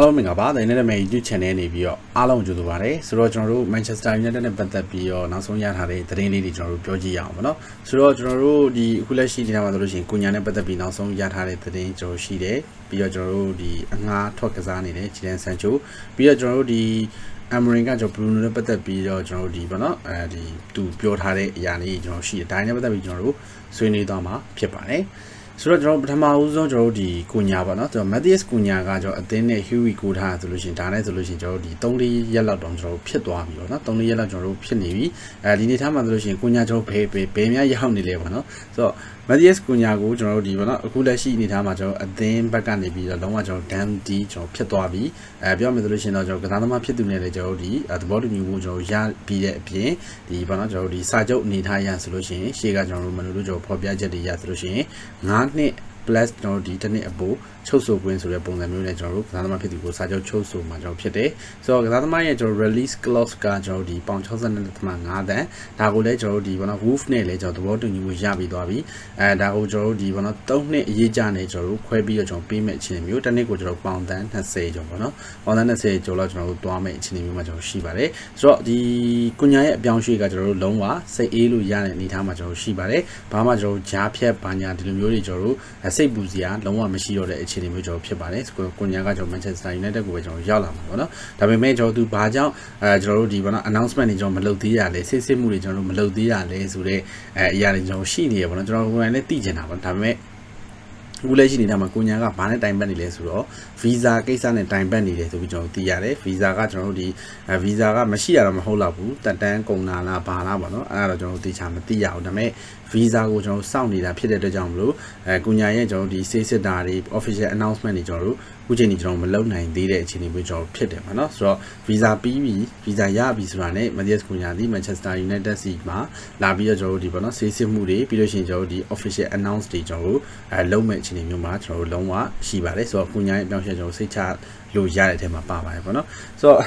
အားလုံးမင်္ဂလာပါ။ The Internet Man YouTube Channel နေပြီးတော့အားလုံးကြိုဆိုပါရစေ။ဆိုတော့ကျွန်တော်တို့ Manchester United နဲ့ပတ်သက်ပြီးတော့နောက်ဆုံးရထားတဲ့သတင်းလေးတွေကျွန်တော်တို့ပြောကြည့်ရအောင်ပေါ့နော်။ဆိုတော့ကျွန်တော်တို့ဒီအခုလက်ရှိဒီနေ့မှာဆိုလို့ရှိရင်ကိုညာနဲ့ပတ်သက်ပြီးနောက်ဆုံးရထားတဲ့သတင်းကျွန်တော်ရှိတယ်။ပြီးတော့ကျွန်တော်တို့ဒီအငှားထွက်ကစားနေတဲ့ဂျီဒန်ဆန်ချိုပြီးတော့ကျွန်တော်တို့ဒီအမရင်ကကျွန်တော်ဘရူနိုနဲ့ပတ်သက်ပြီးတော့ကျွန်တော်တို့ဒီပေါ့နော်အဲဒီသူပြောထားတဲ့အရာလေးကျွန်တော်ရှိတယ်။ဒါနဲ့ပတ်သက်ပြီးကျွန်တော်တို့ဆွေးနွေးသွားမှာဖြစ်ပါတယ်။ ဆိုတော့ကျွန်တော်ပထမဦးဆုံးကျွန်တော်တို့ဒီကိုညာပေါ့နော်ကျွန်တော် Matthias ကိုညာကကျွန်တော်အသင်းနဲ့ Huey ကိုထားဆိုလို့ရှိရင်ဒါနဲ့ဆိုလို့ရှိရင်ကျွန်တော်တို့ဒီ3-4ရက်လောက်တောင်ကျွန်တော်တို့ဖြစ်သွားပြီပေါ့နော်3-4ရက်လောက်ကျွန်တော်တို့ဖြစ်နေပြီအဲဒီနေ့ထားမှာဆိုလို့ရှိရင်ကိုညာကျွန်တော်ဘယ်ဘယ်ဘယ်များရောက်နေလဲပေါ့နော်ဆိုတော့ Matthias ကိုညာကိုကျွန်တော်တို့ဒီပေါ့နော်အခုလက်ရှိအနေထားမှာကျွန်တော်အသင်းဘက်ကနေပြီးတော့လုံးဝကျွန်တော် dam d ကျွန်တော်ဖြစ်သွားပြီအဲပြောမယ်ဆိုလို့ရှိရင်တော့ကျွန်တော်ကစားသမားဖြစ်သူနဲ့လည်းကျွန်တော်တို့ဒီသဘောတူညီမှုကျွန်တော်ရပြီးတဲ့အပြင်ဒီပေါ့နော်ကျွန်တော်တို့ဒီစာချုပ်အနေထားရဆိုလို့ရှိရင်ရှေ့ကကျွန်တော်တို့မလို့ကျွန်တော်ဖော်ပြချက်တွေရဆိုလို့ရှိရင်9နှစ် plus ကျွန်တော်ဒီတစ်နှစ်အပိုချုပ်ဆိုခွင့်ဆိုတဲ့ပုံစံမျိုးနဲ့ကျွန်တော်တို့ကစားသမားဖြစ်သူကိုစာချုပ်ချုပ်ဆိုမှာကျွန်တော်ဖြစ်တယ်ဆိုတော့ကစားသမားရဲ့ကျွန်တော် release clause ကကျွန်တော်ဒီပေါင်62.5တန်ဒါကိုလည်းကျွန်တော်တို့ဒီဘောနော် wolf နဲ့လည်းကျွန်တော်သဘောတူညီမှုရပြီးသွားပြီအဲဒါကိုကျွန်တော်တို့ဒီဘောနော်3နှစ်အရေးကြနေကျွန်တော်တို့ခွဲပြီးတော့ကျွန်တော်ပေးမဲ့အခြေအနေမျိုးတစ်နှစ်ကိုကျွန်တော်ပေါင်တန်20ကျော်ပေါ့နော်ပေါင်တန်20ကျော်လောက်ကျွန်တော်တို့သွားမဲ့အခြေအနေမျိုးမှာကျွန်တော်ရှိပါတယ်ဆိုတော့ဒီကုညာရဲ့အပြောင်းရွှေ့ကကျွန်တော်တို့လုံးဝစိတ်အေးလို့ရတဲ့အနေအထားမှာကျွန်တော်ရှိပါတယ်ဘာမှကျွန်တော်တို့ဂျားဖြတ်ဘာညာဒီလိုမျိုးတွေကျွန်တော်တို့စိတ်ပူစရာလုံးဝမရှိတော့တဲ့အခြေအနေမျိုးကျွန်တော်ဖြစ်ပါတယ်ဆိုတော့ကိုညာကကျွန်တော် Manchester United ကိုပဲကျွန်တော်ရောက်လာမှာပေါ့နော်ဒါပေမဲ့ကျွန်တော်သူဘာကြောင့်အဲကျွန်တော်တို့ဒီပေါ့နော် announcement တွေကျွန်တော်မလုပ်သေးရလဲစစ်စစ်မှုတွေကျွန်တော်တို့မလုပ်သေးရလဲဆိုတော့အဲအရာတွေကျွန်တော်ရှိနေရပေါ့နော်ကျွန်တော်ကိုယ်တိုင်လည်းသိကျင်တာပေါ့ဒါပေမဲ့ အခုလက်ရှိနေတာမှာကိုညာကဘာနဲ့တိုင်ပတ်နေလဲဆိုတော့ visa ကိစ္စနဲ့တိုင်ပတ်နေတယ်ဆိုပြီးကျွန်တော်သိရတယ် visa ကကျွန်တော်တို့ဒီ visa ကမရှိရတော့မဟုတ်တော့ဘူးတက်တန်းကုန်တာလားဘာလားပေါ့နော်အဲ့ဒါတော့ကျွန်တော်တို့သိချာမသိရအောင်ဒါပေမဲ့ visa ကိုကျွန်တော်စောင့်နေတာဖြစ်တဲ့အတွက်ကြောင့်မလို့အဲကိုညာရဲ့ကျွန်တော်ဒီစေးစစ်တာတွေ official announcement တွေကျွန်တော်တို့အခုချိန်ကြီးကျွန်တော်မလုပ်နိုင်သေးတဲ့အခြေအနေမျိုးကျွန်တော်ဖြစ်တယ်ပေါ့နော်ဆိုတော့ visa ပြီးပြီ visa ရပြီဆိုတာနဲ့ Matthias ကိုညာဒီ Manchester United စီမှာလာပြီးတော့ကျွန်တော်တို့ဒီပေါ့နော်စေးစစ်မှုတွေပြီးလို့ရှိရင်ကျွန်တော်တို့ဒီ official announce တွေကျွန်တော်တို့အဲလုပ်မဲ့အခြေအနေမျိုးမှာကျွန်တော်တို့လုံးဝရှိပါတယ်ဆိုတော့ကိုညာရဲ့အပြောင်းအလဲကျွန်တော်စိတ်ချလို့ရတဲ့အထက်မှာပါပါတယ်ပေါ့နော်ဆိုတော့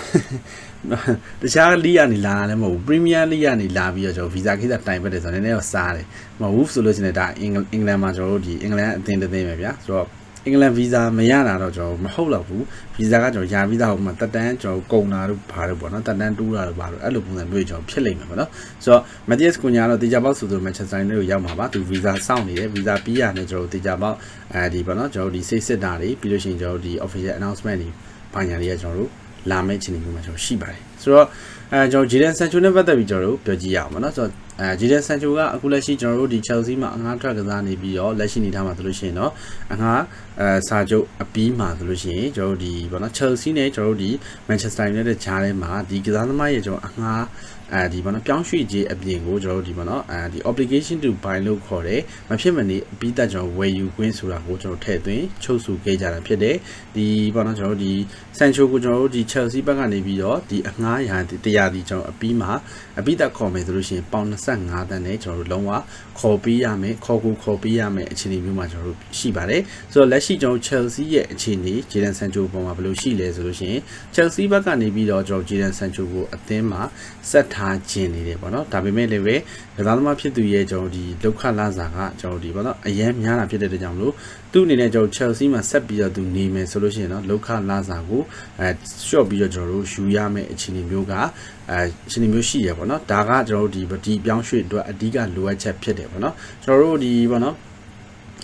တခြားလီးကနေလာတာလည်းမဟုတ်ဘူးပရီးမီးယားလီးကနေလာပြီးတော့ကျွန်တော်ဗီဇာကိစ္စတိုင်ပတ်တယ်ဆိုတော့နည်းနည်းတော့စားတယ်။မဟုတ်ဘူးဆိုလို့ရှိရင်ဒါအင်္ဂလန်မှာကျွန်တော်တို့ဒီအင်္ဂလန်အသင်းတစ်သင်းပဲဗျာ။ဆိုတော့ အင်္ဂလန်ဗီဇာမရတာတော့ကျွန်တော်မဟုတ်တော့ဘူးဗီဇာကကျွန်တော်ယာဗီဇာဟိုမှာတက်တန်းကျွန်တော်ကုန်တာတို့ဘာလို့ပေါ့နော်တက်တန်းတူးတာတို့ဘာလို့အဲ့လိုပုံစံမျိုးကျွန်တော်ဖြစ်လိမ့်မယ်ပေါ့နော်ဆိုတော့မက်တီးယက်စ်ကွန်ညာတော့တေချာပေါက်ဆိုဆိုမန်ချက်စတာနဲ့ကိုရောက်မှာပါသူဗီဇာစောင့်နေတယ်ဗီဇာပြီးရနေကျွန်တော်တေချာပေါက်အဲဒီပေါ့နော်ကျွန်တော်ဒီစိတ်စစ်တာတွေပြီးလို့ရှိရင်ကျွန်တော်ဒီ official announcement တွေဘာညာတွေကကျွန်တော်တို့လာမယ့်ချိန်မျိုးမှာကျွန်တော်ရှိပါတယ်ဆိုတော့အဲကျွန်တော်ဂျီဒန်ဆန်ချိုနဲ့ပတ်သက်ပြီးကျွန်တော်တို့ပြောကြည့်ရအောင်ပါနော်ဆိုတော့ အဲဂျီဒန်ဆန်ချိုကအခုလက်ရှိကျွန်တော်တို့ဒီ Chelsea မှာအငှားထွက်ကစားနေပြီးတော့လက်ရှိနေထားမှာဆိုလို့ရှိရင်တော့အငှားအဲစာချုပ်အပြီးမှာဆိုလို့ရှိရင်ကျွန်တော်တို့ဒီဘောနော် Chelsea နဲ့ကျွန်တော်တို့ဒီ Manchester United ဂျားထဲမှာဒီကစားသမားရဲ့ကျွန်တော်အငှားအဲဒီဘောနော်ပြောင်းရွှေ့ခြင်းအပြင်ကိုကျွန်တော်တို့ဒီဘောနော်အဲဒီ obligation to buy လို့ခေါ်တယ်မဖြစ်မနေအပြီးသက်ကျွန်တော်ဝယ်ယူခွင့်ဆိုတာကိုကျွန်တော်ထည့်သွင်းချုပ်စုခဲ့ကြတာဖြစ်တယ်ဒီဘောနော်ကျွန်တော်တို့ဒီ Sancho ကိုကျွန်တော်တို့ဒီ Chelsea ဘက်ကနေပြီးတော့ဒီအငှားရာတရားဒီကျွန်တော်အပြီးမှာအပြီးသက်ခေါ်မယ်ဆိုလို့ရှိရင်ပေါင်25တန်းနဲ့ကျွန်တော်တို့လုံးဝခေါ်ပေးရမယ်ခေါ်ကိုခေါ်ပေးရမယ်အခြေအနေမျိုးမှာကျွန်တော်တို့ရှိပါတယ်ဆိုတော့လက်ရှိကျွန်တော် Chelsea ရဲ့အခြေအနေ Jadon Sancho ပေါ်မှာဘယ်လိုရှိလဲဆိုလို့ရှိရင် Chelsea ဘက်ကနေပြီးတော့ကျွန်တော် Jadon Sancho ကိုအသင်းမှာဆက်ထားခြင်းနေတယ်ပေါ့နော်ဒါပေမဲ့လည်းပဲကစားသမားဖြစ်သူရဲ့ကျွန်တော်ဒီလောက်ခလာစာကကျွန်တော်ဒီပေါ့နော်အရန်များတာဖြစ်တဲ့အတွက်ကြောင့်မလို့သူ့အနေနဲ့ကျွန်တော် Chelsea မှာဆက်ပြီးတော့သူနေမယ်ဆိုလို့ရှိရင်တော့လောက်ခလာစာကိုအဲ short ပြီးတော့ကျွန်တော်တို့ယူရမယ့်အခြေအနေမျိုးကအဲအခြေအနေမျိုးရှိရပေါ့နော်ဒါကကျွန်တော်တို့ဒီဒီပြောင်းရွှေ့အတွက်အဓိကလိုအပ်ချက်ဖြစ်တယ်ပေါ့နော်ကျွန်တော်တို့ဒီပေါ့နော်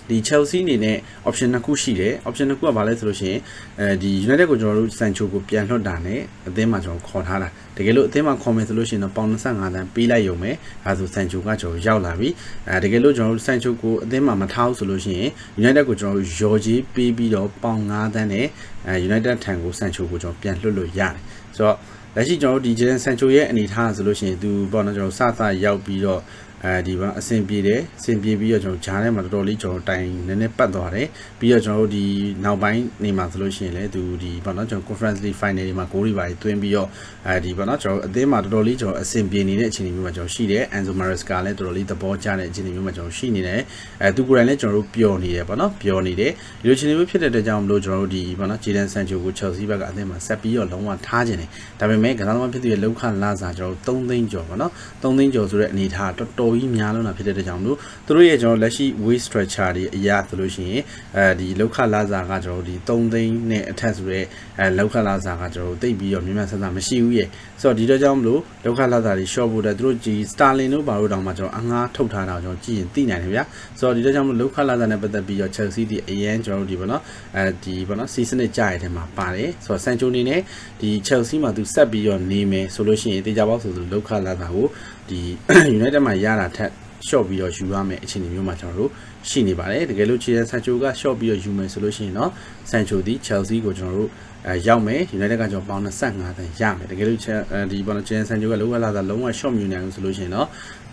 ဒီ Chelsea အနေနဲ့ option နှစ်ခုရှိတယ် option နှစ်ခုကဘာလဲဆိုလို့ရှိရင်အဲဒီ United ကိုကျွန်တော်တို့ Sancho ကိုပြန်လွှတ်တာနဲ့အသင်းမှာကျွန်တော်ခေါ်ထားတာတကယ်လို့အသင်းမှာခေါ်မယ်ဆိုလို့ရှိရင်တော့ပေါင်25တန်းပေးလိုက်ရုံပဲအဲဆို Sancho ကကျွန်တော်ရောက်လာပြီအဲတကယ်လို့ကျွန်တော်တို့ Sancho ကိုအသင်းမှာမထားဘူးဆိုလို့ရှိရင် United ကိုကျွန်တော်တို့ရော်ကြီးပေးပြီးတော့ပေါင်5တန်းနဲ့အဲ United ထံကို Sancho ကိုကျွန်တော်ပြန်လွှတ်လို့ရတယ်ဆိုတော့လက်ရှိကျွန်တော်တို့ဒီဂျန်ဆန်ချိုရဲ့အနေထားဆိုလို့ရှိရင်သူပေါ့နော်ကျွန်တော်စစရောက်ပြီးတော့ အဲဒီဘာအဆင်ပြေတယ်အဆင်ပြေပြီးတော့ကျွန်တော်ဂျားထဲမှာတော်တော်လေးကျွန်တော်တိုင်နည်းနည်းပတ်သွားတယ်ပြီးတော့ကျွန်တော်တို့ဒီနောက်ပိုင်းနေမှာဆိုလို့ရှိရင်လည်းသူဒီဘာနော်ကျွန်တော် conference league final တွေမှာဂိုးတွေပါသွင်းပြီးတော့အဲဒီဘာနော်ကျွန်တော်အသင်းမှာတော်တော်လေးကျွန်တော်အဆင်ပြေနေတဲ့အခြေအနေမျိုးမှာကျွန်တော်ရှိတယ် Enzo Maresca လည်းတော်တော်လေးသဘောကျတဲ့အခြေအနေမျိုးမှာကျွန်တော်ရှိနေတယ်အဲသူကိုယ်တိုင်လည်းကျွန်တော်တို့ပျော်နေတယ်ပေါ့နော်ပျော်နေတယ်ဒီလိုအခြေအနေမျိုးဖြစ်တဲ့အတွက်ကြောင့်မလို့ကျွန်တော်တို့ဒီဘာနော် Jadon Sancho ကို Chelsea ဘက်ကအသင်းမှာဆက်ပြီးတော့လုံးဝထားခြင်းတယ်ဒါပေမဲ့ကစားသမားဖြစ်တဲ့လောက်ခလာစာကျွန်တော်တို့3သိန်းကျော်ပေါ့နော်3သိန်းကျော်ဆိုတဲ့အနေထားတော်တော်တော်ကြီးများလုံးတာဖြစ်တဲ့အတွက်ကြောင့်မလို့သူတို့ရဲ့ကျွန်တော်လက်ရှိ weight structure တွေအရာဆိုလို့ရှိရင်အဲဒီလောက်ခလာစာကကျွန်တော်ဒီ3သိန်းနဲ့အထက်ဆိုရဲအဲလောက်ခလာစာကကျွန်တော်တိတ်ပြီးတော့မြင်မြတ်ဆန်းဆန်းမရှိဘူးရဲ့ဆိုတော့ဒီတော့ကြောင့်မလို့လောက်ခလာစာတွေ short ဖို့တဲ့သူတို့ဒီ Starling တို့ဘာလို့တောင်မှကျွန်တော်အငှားထုတ်ထားတာကျွန်တော်ကြည့်ရင်သိနိုင်တယ်ဗျာဆိုတော့ဒီတော့ကြောင့်မလို့လောက်ခလာစာနဲ့ပတ်သက်ပြီးတော့ Chelsea ဒီအရင်ကျွန်တော်တို့ဒီပေါ့နော်အဲဒီပေါ့နော် season နဲ့ကြာရတဲ့မှာပါတယ်ဆိုတော့ Sancho နေနဲ့ဒီ Chelsea မှာသူဆက်ပြီးတော့နေမယ်ဆိုလို့ရှိရင်တေချာပေါက်ဆိုသူလောက်ခလာစာကို ဒီ United မှာရတာထက် short ပြီးတော့ယူရမယ်အခြေအနေမျိုးမှာကျွန်တော်တို့ရှိနေပါတယ်တကယ်လို့ချီရန်ဆန်ချိုက short ပြီးတော့ယူမယ်ဆိုလို့ရှိရင်တော့ဆန်ချိုဒီ Chelsea ကိုကျွန်တော်တို့အဲရောက်မယ် United ကကျွန်တော်ပေါင်း25တန်းရမယ်တကယ်လို့ဒီဘောနော်ချီရန်ဆန်ချိုကလောကလာတာလုံးဝ short မြူနိုင်ဘူးဆိုလို့ရှိရင်တော့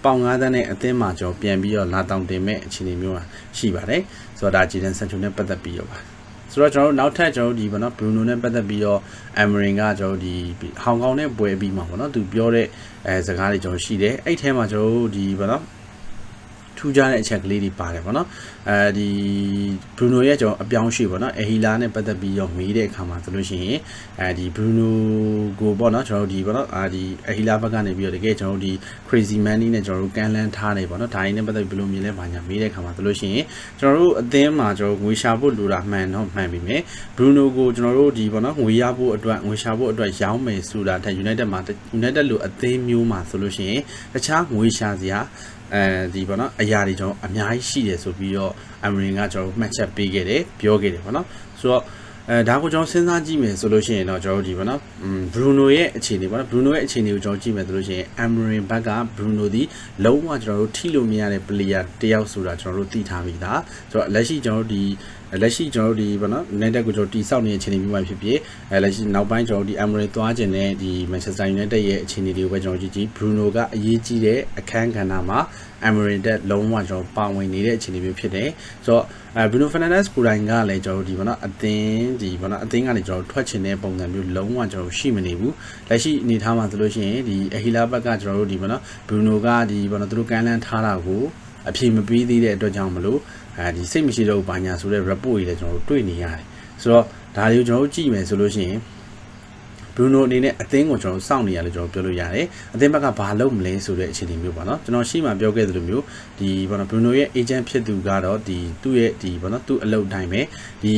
ပေါင်9တန်းနဲ့အသင်းမှာကျွန်တော်ပြန်ပြီးတော့လာတောင်တင်မဲ့အခြေအနေမျိုးမှာရှိပါတယ်ဆိုတော့ဒါချီရန်ဆန်ချိုနဲ့ပတ်သက်ပြီးတော့ပါ ဆိုတော့ကျွန်တော်တို့နောက်ထပ်ကျွန်တော်တို့ဒီဘောနော်ဘရူနိုနဲ့ပတ်သက်ပြီးတော့အမရင်ကကျွန်တော်တို့ဒီဟောင်ကောင်နဲ့ပွဲပြီးမှာပေါ့နော်သူပြောတဲ့အဲစကားတွေကျွန်တော်ရှိတယ်အဲ့ထဲမှာကျွန်တော်တို့ဒီဘောနော်ထူး ခြားတဲ့အချက်ကလေးတွေပါတယ်ပေါ့နော်အဲဒီဘရူနိုရဲ့ကျွန်တော်အပြောင်းရွှေ့ပေါ့နော်အဟီလာနဲ့ပတ်သက်ပြီးတော့မေးတဲ့အခါမှာဆိုလို့ရှိရင်အဲဒီဘရူနိုကိုပေါ့နော်ကျွန်တော်တို့ဒီပေါ့နော်အာဒီအဟီလာဘက်ကနေပြီးတော့တကယ်ကျွန်တော်တို့ဒီ crazy money နဲ့ကျွန်တော်တို့ကန်လန်းထားနေပေါ့နော်ဒါရင်းနဲ့ပတ်သက်ပြီးဘယ်လိုမြင်လဲဘာညာမေးတဲ့အခါမှာဆိုလို့ရှိရင်ကျွန်တော်တို့အသင်းမှာကျွန်တော်ငွေရှာဖို့လိုတာမှန်တော့မှန်ပြီမယ်ဘရူနိုကိုကျွန်တော်တို့ဒီပေါ့နော်ငွေရဖို့အတွက်ငွေရှာဖို့အတွက်ရောင်းမယ်ဆိုတာတဲ့ United မှာ United လိုအသင်းမျိုးမှာဆိုလို့ရှိရင်တခြားငွေရှာစရာ အဲဒီပေါ့နော်အရာတွေကျွန်တော်အများကြီးရှိတယ်ဆိုပြီးတော့အမရင်ကကျွန်တော်မှတ်ချက်ပေးခဲ့တယ်ပြောခဲ့တယ်ပေါ့နော်ဆိုတော့အဲဒါကိုကျွန်တော်စဉ်းစားကြည့်မယ်ဆိုလို့ရှိရင်တော့ကျွန်တော်ဒီပေါ့နော်ဘရူနိုရဲ့အခြေအနေပေါ့နော်ဘရူနိုရဲ့အခြေအနေကိုကျွန်တော်ကြည့်မယ်ဆိုလို့ရှိရင်အမရင်ဘက်ကဘရူနိုဒီလုံးဝကျွန်တော်တို့ထိလို့မရတဲ့ player တယောက်ဆိုတာကျွန်တော်တို့သိထားပြီးသားဆိုတော့လက်ရှိကျွန်တော်တို့ဒီ လက်ရှိကျွန်တော်တို့ဒီဘောနော် United ကိုကျွန်တော်တိစောက်နေတဲ့အခြေအနေမျိုးမှာဖြစ်ဖြစ်အဲလက်ရှိနောက်ပိုင်းကျွန်တော်တို့ဒီ Emery သွားခြင်းနဲ့ဒီ Manchester United ရဲ့အခြေအနေတွေကိုပဲကျွန်တော်ကြည့်ကြည့် Bruno ကအရေးကြီးတဲ့အခန်းကဏ္ဍမှာ Emery တက်လုံးဝကျွန်တော်ပါဝင်နေတဲ့အခြေအနေမျိုးဖြစ်တယ်ဆိုတော့အဲ Bruno Fernandes ကိုယ်တိုင်ကလည်းကျွန်တော်တို့ဒီဘောနော်အသင်းဒီဘောနော်အသင်းကနေကျွန်တော်ထွက်ချင်တဲ့ပုံစံမျိုးလုံးဝကျွန်တော်ရှိမနေဘူးလက်ရှိအနေထားမှာဆိုလို့ရှိရင်ဒီ Ahila ဘက်ကကျွန်တော်တို့ဒီဘောနော် Bruno ကဒီဘောနော်သူတို့ကန်လန်းထားတာကိုအပြေမပေးသေးတဲ့အတွက်ကြောင့်မလို့ အဲဒီစိတ်မရှိတော့ဘာညာဆိုတဲ့ report တွေလည်းကျွန်တော်တို့တွေ့နေရတယ်ဆိုတော့ဒါတွေကိုကျွန်တော်တို့ကြည့်မယ်ဆိုလို့ရှိရင် ဘရူနိုအနေနဲ့အသင်းကိုကျွန်တော်စောင့်နေရလို့ကျွန်တော်ပြောလို့ရတယ်အသင်းဘက်ကဘာလုပ်မလဲဆိုတဲ့အခြေအနေမျိုးပေါ့နော်ကျွန်တော်ရှိမှပြောခဲ့သလိုမျိုးဒီပေါ့နော်ဘရူနိုရဲ့ agent ဖြစ်သူကတော့ဒီသူ့ရဲ့ဒီပေါ့နော်သူ့အလုပ်တိုင်းပဲဒီ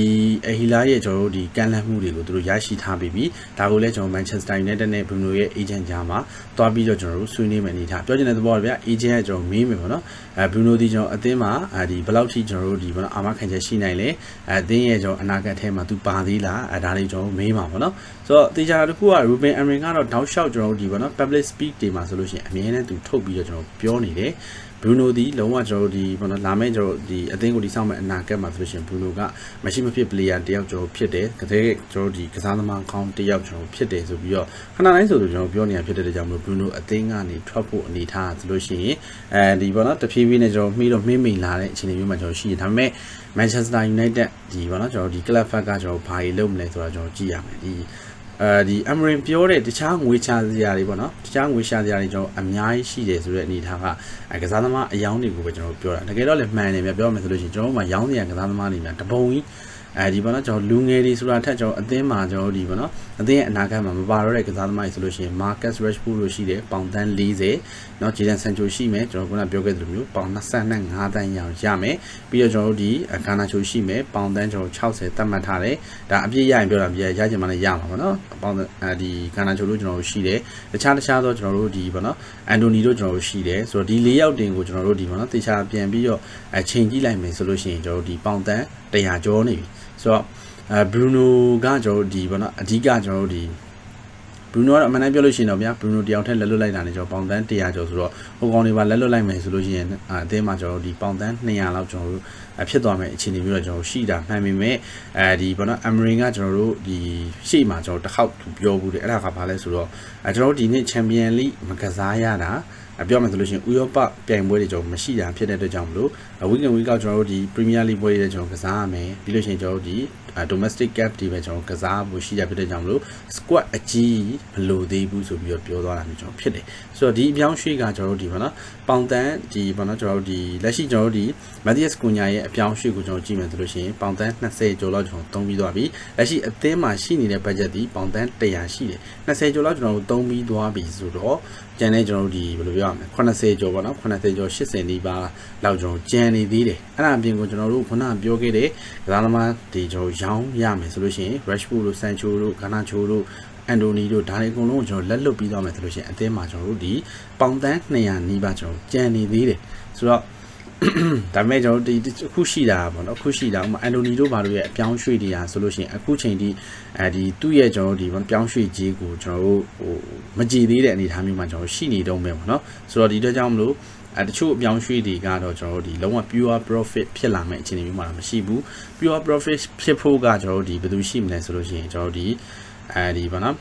အဟီလာရဲ့ကျွန်တော်တို့ဒီကန်လန့်မှုတွေကိုသူတို့ရရှိထားပြီးပြီဒါကိုလည်းကျွန်တော် Manchester United နဲ့ဘရူနိုရဲ့ agent ကြားမှာတွားပြီးတော့ကျွန်တော်တို့ဆွေးနွေးမယ်အနေထားပြောချင်တဲ့သဘောဗျာ agent ကကျွန်တော်မေးမယ်ပေါ့နော်အဲဘရူနိုဒီကျွန်တော်အသင်းမှာအဲဒီဘယ်လောက်ထိကျွန်တော်တို့ဒီပေါ့နော်အာမခံချက်ရှိနိုင်လဲအဲအသင်းရဲ့ကျွန်တော်အနာဂတ်ထဲမှာသူပါသေးလားအဲဒါလေးကျွန်တော်မေးမှာပေါ့နော်ဆိုတော့တေချာတစ်ခုက Ruben Amorim ကတော့တောက်လျှောက်ကျွန်တော်တို့ဒီပေါ့နော် public speak တွေမှာဆိုလို့ရှိရင်အမြဲတမ်းသူထုတ်ပြီးတော့ကျွန်တော်ပြောနေတယ်ဘရူနိုဒီလုံးဝကျွန်တော်တို့ဒီဘောနော်လာမယ့်ကျွန်တော်ဒီအသင်းကိုဒီစောင့်မဲ့အနာဂတ်မှာဆိုလို့ရှိရင်ဘရူနိုကမရှိမဖြစ် player တယောက်ကျွန်တော်ဖြစ်တယ်ကတဲ့ကျွန်တော်ဒီကစားသမားကောင်းတယောက်ကျွန်တော်ဖြစ်တယ်ဆိုပြီးတော့ခဏတိုင်းဆိုလို့ကျွန်တော်ပြောနေတာဖြစ်တဲ့ကြောင့်မလို့ဘရူနိုအသင်းကနေထွက်ဖို့အနေထားဆိုလို့ရှိရင်အဲဒီဘောနော်တဖြည်းဖြည်းနဲ့ကျွန်တော်မှီတော့မှီးမိန်လာတဲ့အခြေအနေမျိုးမှာကျွန်တော်ရှိတယ်ဒါပေမဲ့ Manchester United ဒီဘောနော်ကျွန်တော်ဒီ club ဖက်ကကျွန်တော်ဘာကြီးလုပ်မလဲဆိုတာကျွန်တော်ကြည့်ရမယ်ဒီ အဲဒီ Amarin ပြောတဲ့တခြားငွေချစရာတွေပေါ့နော်တခြားငွေချစရာတွေကျွန်တော်အများကြီးရှိတယ်ဆိုတဲ့အနေအထားကအဲကစားသမားအယောင်းတွေကိုပဲကျွန်တော်ပြောတာတကယ်တော့လည်းမှန်တယ်ဗျပြောမယ်ဆိုလို့ရှိရင်ကျွန်တော်တို့မှာရောင်းနေရကစားသမားတွေများတပုံကြီး အဲဒီပေါ့နော်ကျွန်တော်လူငယ်တွေဆိုတာထက်ကျွန်တော်အသင်းမှာကျွန်တော်ဒီပေါ့နော်အသင်းရဲ့အနာဂတ်မှာမပါတော့တဲ့ကစားသမားတွေဆိုလို့ရှိရင် Marcus Rashford လို့ရှိတယ်ပေါင်တန်း40เนาะ Jadon Sancho ရှိမယ်ကျွန်တော်ခုနပြောခဲ့သလိုမျိုးပေါင်25တန်းရအောင်ရမယ်ပြီးတော့ကျွန်တော်တို့ဒီဂါနာချိုရှိမယ်ပေါင်တန်းကျွန်တော်60တတ်မှတ်ထားတယ်ဒါအပြည့်ရရင်ပြောတာပြည့်ရချင်မှလည်းရမှာပေါ့နော်ပေါင်အဲဒီဂါနာချိုလို့ကျွန်တော်တို့ရှိတယ်တခြားတခြားသောကျွန်တော်တို့ဒီပေါ့နော်အန်တိုနီတို့ကျွန်တော်တို့ရှိတယ်ဆိုတော့ဒီ၄ယောက်တင်ကိုကျွန်တော်တို့ဒီပေါ့နော်တေချာပြန်ပြီးတော့အချိန်ကြည့်လိုက်မယ်ဆိုလို့ရှိရင်ကျွန်တော်တို့ဒီပေါင်တန်း 100ကျော်နေပြီဆိုတော့အဲဘရူနိုကကျွန်တော်တို့ဒီပေါ့နော်အဓိကကျွန်တော်တို့ဒီဘရူနိုကတော့အမှန်တမ်းပြောလို့ရှိရင်တော့ဗျာဘရူနိုတယောက်ထက်လက်လွတ်လိုက်တာနဲ့ကျွန်တော်ပေါင်တန်း100ကျော်ဆိုတော့ဟိုကောင်တွေပါလက်လွတ်လိုက်မယ်ဆိုလို့ရှိရင်အသင်းမှာကျွန်တော်တို့ဒီပေါင်တန်း200လောက်ကျွန်တော်တို့ဖြစ်သွားမယ်အခြေအနေမျိုးတော့ကျွန်တော်ရှိတာမှန်ပေမဲ့အဲဒီဘောနော်အမရင်ကကျွန်တော်တို့ဒီရှေ့မှာကျွန်တော်တစ်ခေါက်ပြောဘူးတယ်အဲ့ဒါကဘာလဲဆိုတော့အဲကျွန်တော်တို့ဒီနေ့ချန်ပီယံလိမကစားရတာအ ပြောမယ်ဆိုလို့ရှိရင်ဥရောပပြိုင်ပွဲတွေကျွန်တော်မရှိတာဖြစ်တဲ့အတွက်ကြောင့်မလို့ weekend week ကကျွန်တော်တို့ဒီ Premier League ပွဲတွေကျွန်တော်ကစားရမယ်ပြီးလို့ရှိရင်ကျွန်တော်တို့ဒီ domestic cap တွေပဲကျွန်တော်ကစားဖို့ရှိတာဖြစ်တဲ့ကြောင့်မလို့ squad အကြီးမလိုသေးဘူးဆိုပြီးတော့ပြောသွားတာမျိုးကျွန်တော်ဖြစ်တယ်ဆိုတော့ဒီအပြောင်းရွှေ့ကကျွန်တော်တို့ဒီဘာနော်ပေါင်တန်ဒီဘာနော်ကျွန်တော်တို့ဒီလက်ရှိကျွန်တော်တို့ဒီ Matthias Cunha ရဲ့အပြောင်းရွှေ့ကိုကျွန်တော်ကြည့်မယ်ဆိုလို့ရှိရင်ပေါင်တန်20ကျော်လောက်ကျွန်တော်သုံးပြီးသွားပြီလက်ရှိအသင်းမှာရှိနေတဲ့ budget ဒီပေါင်တန်100ရှိတယ်20ကျော်လောက်ကျွန်တော်တို့သုံးပြီးသွားပြီဆိုတော့ကျန်တဲ့ကျွန်တော်တို့ဒီဘယ်လိုပြောရမလဲ80ကျော်ပေါ့နော်80ကျော်80နီးပါးလောက်ကျွန်တော်ကျန်နေသေးတယ်အဲ့ဒါအပြင်ကိုကျွန်တော်တို့ခုနကပြောခဲ့တဲ့ကစားသမားဒီကျွန်တော်ရောင်းရမယ်ဆိုလို့ရှိရင် Rashford တို့ Sancho တို့ Garnacho တို့အန်တိုနီတို့ဒါတွေအကုန်လုံးကိုကျွန်တော်လက်လွတ်ပြီးသွားမယ်ဆိုလို့ရှိရင်အသင်းမှာကျွန်တော်တို့ဒီပေါင်တန်း200နီးပါးကျွန်တော်ကျန်နေသေးတယ်ဆိုတော့ဒါပေမဲ့ကျွန်တော်တို့ဒီအခုရှိတာပေါ့နော်အခုရှိတာဥပမာအန်တိုနီတို့ဘာလို့ရဲ့အပြောင်းရွှေ့တွေရာဆိုလို့ရှိရင်အခုချိန်ဒီအဲဒီသူ့ရဲ့ကျွန်တော်တို့ဒီပြောင်းရွှေ့ကြီးကိုကျွန်တော်တို့ဟိုမကြည်သေးတဲ့အနေအထားမျိုးမှာကျွန်တော်ရှိနေတော့မယ်ပေါ့နော်ဆိုတော့ဒီအတွက်ကြောင့်မလို့ အဲတချို့အပြောင်းရွှေ့တွေကတော့ကျွန်တော်တို့ဒီလုံးဝ pure profit ဖြစ်လာမယ့်အခြေအနေမျိုးမှာတော့မရှိဘူး pure profit ဖြစ်ဖို့ကကျွန်တော်တို့ဒီဘယ်သူရှိမလဲဆိုလို့ရှိရင်ကျွန်တော်တို့ဒီအဲဒီပေါ့နော်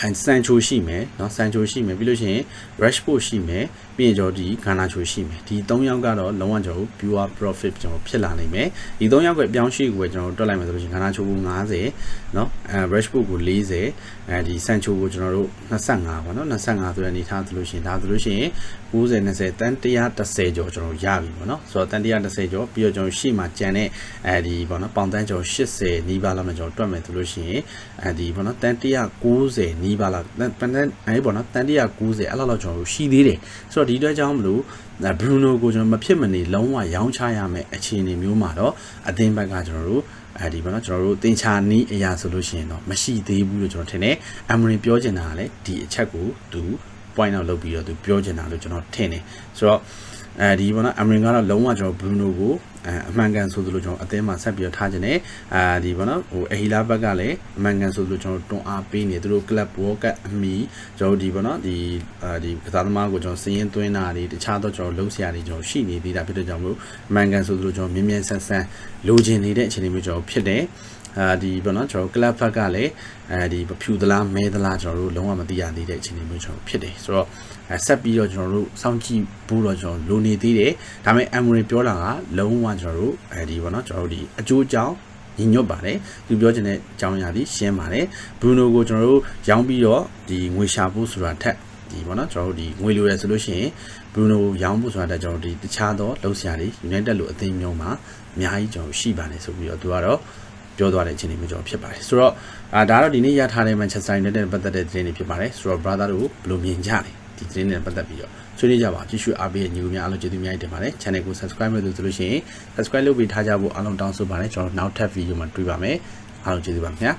အဲဆန်ချိုရှိမယ်เนาะဆန်ချိုရှိမယ်ပြီးလို့ရှိရင် rashford ရှိမယ်ပြီးရင်ကျွန်တော်ဒီဂန္နာချိုရှိမယ်ဒီ၃ယောက်ကတော့လုံးဝကျွန်တော် pure profit ကျွန်တော်ဖြစ်လာနိုင်မယ်ဒီ၃ယောက်ရဲ့ပြောင်းရှိကိုပဲကျွန်တော်တွက်လိုက်မယ်ဆိုလို့ရှိရင်ဂန္နာချိုကို90 နော်အဲ Rashford ကို40အဲဒီ Sancho ကိုကျွန်တော်တို့25ပေါ့နော်25ဆိုတဲ့အနေထားသလိုရှင်ဒါသလိုရှင်90 20တန်130ကျော်ကျွန်တော်ရပြီပေါ့နော်ဆိုတော့တန်130ကျော်ပြီးတော့ကျွန်တော်ရှေ့မှာကြံတဲ့အဲဒီပေါ့နော်ပေါင်တန်းကျော်80နီးပါးလောက်မှကျွန်တော်တွက်မယ်သလိုရှင်အဲဒီပေါ့နော်တန်190နီးပါးလောက်တန်တန်အဲပေါ့နော်တန်190အဲ့လောက်လောက်ကျွန်တော်ရှိသေးတယ်ဆိုတော့ဒီအတွက်ကြောင့်မလို့ဘရူနိုကိုကျွန်တော်မဖြစ်မနေလုံးဝရောင်းချရမယ်အခြေအနေမျိုးမှာတော့အသင်းဘက်ကကျွန်တော်တို့ အဲဒီပေါ့နော်ကျွန်တော်တို့တင်ချာနီးအရာဆိုလို့ရှိရင်တော့မရှိသေးဘူးလို့ကျွန်တော်ထင်တယ်အမရင်ပြောချင်တာကလည်းဒီအချက်ကိုသူ point out လုပ်ပြီးတော့သူပြောချင်တာလို့ကျွန်တော်ထင်တယ်ဆိုတော့အဲဒီပေါ့နော်အမရင်ကတော့လုံးဝကျွန်တော်ဘရူနိုကိုအအမှန်ကန်ဆိုသလိုကျွန်တော်အသင်းမှာဆက်ပြီးတော့ထားခြင်းနဲ့အာဒီပေါ့နော်ဟိုအဟီလာဘက်ကလည်းအမှန်ကန်ဆိုသလိုကျွန်တော်တွန်းအားပေးနေသူတို့ club world cup အမီကျွန်တော်ဒီပေါ့နော်ဒီအာဒီကစားသမားကိုကျွန်တော်စည်ရင်သွင်းတာတွေတခြားတော့ကျွန်တော်လုံးဆရာတွေကျွန်တော်ရှိနေသေးတာဖြစ်တဲ့ကြောင့်မလို့အမှန်ကန်ဆိုသလိုကျွန်တော်မြင်းမြန်းဆန်းဆန်းလိုချင်နေတဲ့အခြေအနေမျိုးကျွန်တော်ဖြစ်တယ် အာဒီပေါ့နော်ကျွန်တော် club ဘက်ကလည်းအဲဒီဖြူသလားမဲသလားကျွန်တော်တို့လုံးဝမသိရသေးတဲ့အခြေအနေမျိုးကျွန်တော်ဖြစ်တယ်ဆိုတော့အဲဆက်ပြီးတော့ကျွန်တော်တို့စောင့်ကြည့်ဖို့တော့ကျွန်တော်လိုနေသေးတယ်ဒါပေမဲ့ Emery ပြောတာကလုံးဝကျွန်တော်တို့အဲဒီပေါ့နော်ကျွန်တော်တို့ဒီအကျိုးအကြောင်းညီညွတ်ပါတယ်သူပြောချင်တဲ့အကြောင်းအရာကြီးရှင်းပါတယ်ဘရူနိုကိုကျွန်တော်တို့ရောင်းပြီးတော့ဒီငွေရှာဖို့ဆိုတာထက်ဒီပေါ့နော်ကျွန်တော်တို့ဒီငွေလိုရဆိုလို့ရှိရင်ဘရူနိုရောင်းဖို့ဆိုတာတက်ကျွန်တော်တို့ဒီတခြားသောလှုပ်ရှားတွေ United လို့အသိမျိုးမှာအများကြီးကျွန်တော်ရှိပါတယ်ဆိုပြီးတော့သူကတော့ ပြောသွားတဲ့အခြေအနေမျိုးကျွန်တော်ဖြစ်ပါတယ်ဆိုတော့အာဒါတော့ဒီနေ့ရထားတဲ့ Manchester United နဲ့ပတ်သက်တဲ့သတင်းတွေဖြစ်ပါတယ်ဆိုတော့ brother တို့ဘယ်လိုမြင်ကြလဲဒီသတင်းတွေနဲ့ပတ်သက်ပြီးတော့ဆွေးနွေးကြပါကြည့်ရှုအားပေးတဲ့ညီကိုများအားလုံးကျေးဇူးများတင်ပါတယ် channel ကို subscribe လုပ်လို့ဆိုလို့ရှိရင် subscribe လုပ်ပြီးထားကြဖို့အားလုံးတောင်းဆိုပါတယ်ကျွန်တော်နောက်ထပ် video မှာတွေ့ပါမယ်အားလုံးကျေးဇူးပါခင်ဗျာ